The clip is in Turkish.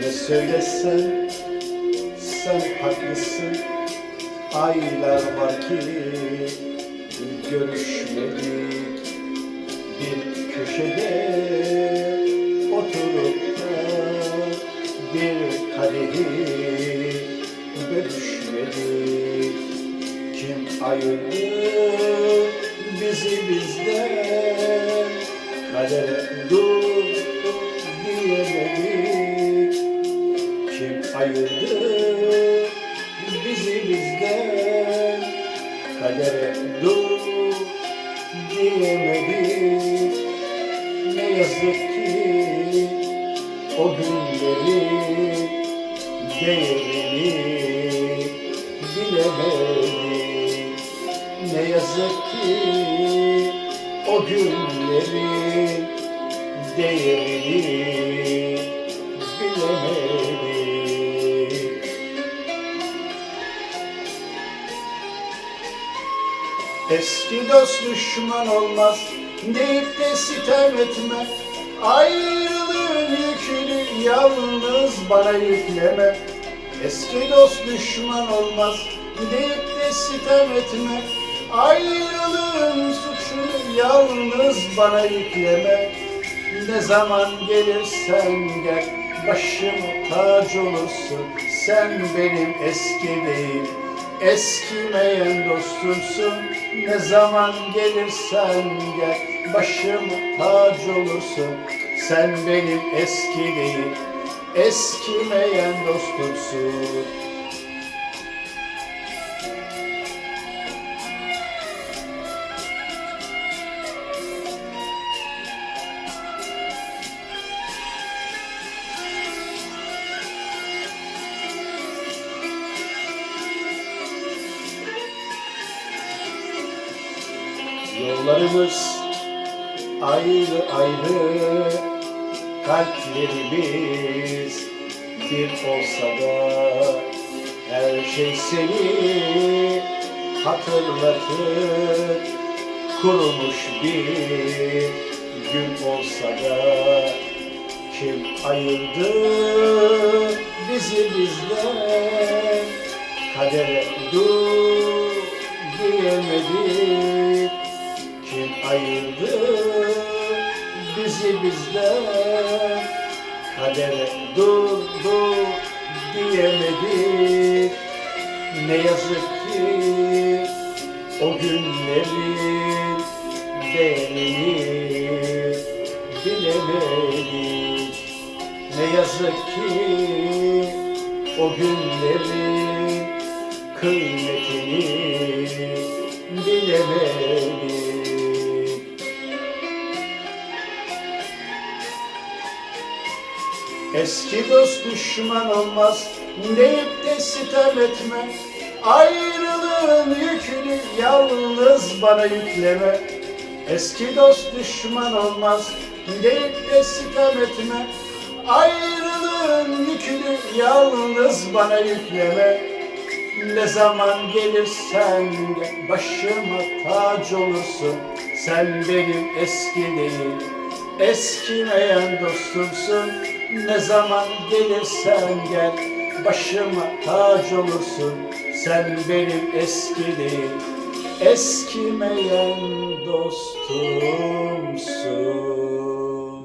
Ne söylesen sen haklısın. Aylar var ki görüşmedik. Bir köşede oturup da bir kadehi bölüşmedik. Kim ayırdı bizi bizden? Kadere Ne yazık ki o günleri değerini bilemedik Ne yazık ki o günlerin değerini bilemedik Eski dost düşman olmaz deyip de sitem etme Ayrılığın yükünü yalnız bana yükleme. Eski dost düşman olmaz deyip de sitem etme. Ayrılığın suçunu yalnız bana yükleme. Ne zaman gelirsen gel başıma tac olursun. Sen benim eski değil eskimeyen dostumsun Ne zaman gelirsen gel başıma tac olursun. Sen benim eski değil eskimeyen dostumsun Yollarımız ayrı ayrı Kalplerimiz bir olsa da Her şey seni hatırlatır. Kurumuş bir gün olsa da Kim ayırdı bizi bizden? Kadere dur diyemedik kim ayırdı bizi bizden Kadere dur dur diyemedik. Ne yazık ki o günlerin değerini bilemedik. Ne yazık ki o günlerin kıymetini bilemedik Eski dost düşman olmaz deyip de sitem etme. Ayrılığın yükünü yalnız bana yükleme. Eski dost düşman olmaz deyip de sitem etme. Ayrılığın yükünü yalnız bana yükleme. Ne zaman gelirsen gel başıma tac olursun Sen benim eski değil Eskimeyen dostumsun Ne zaman gelirsen gel Başıma tac olursun. Sen benim eskiliğim Eskimeyen dostumsun.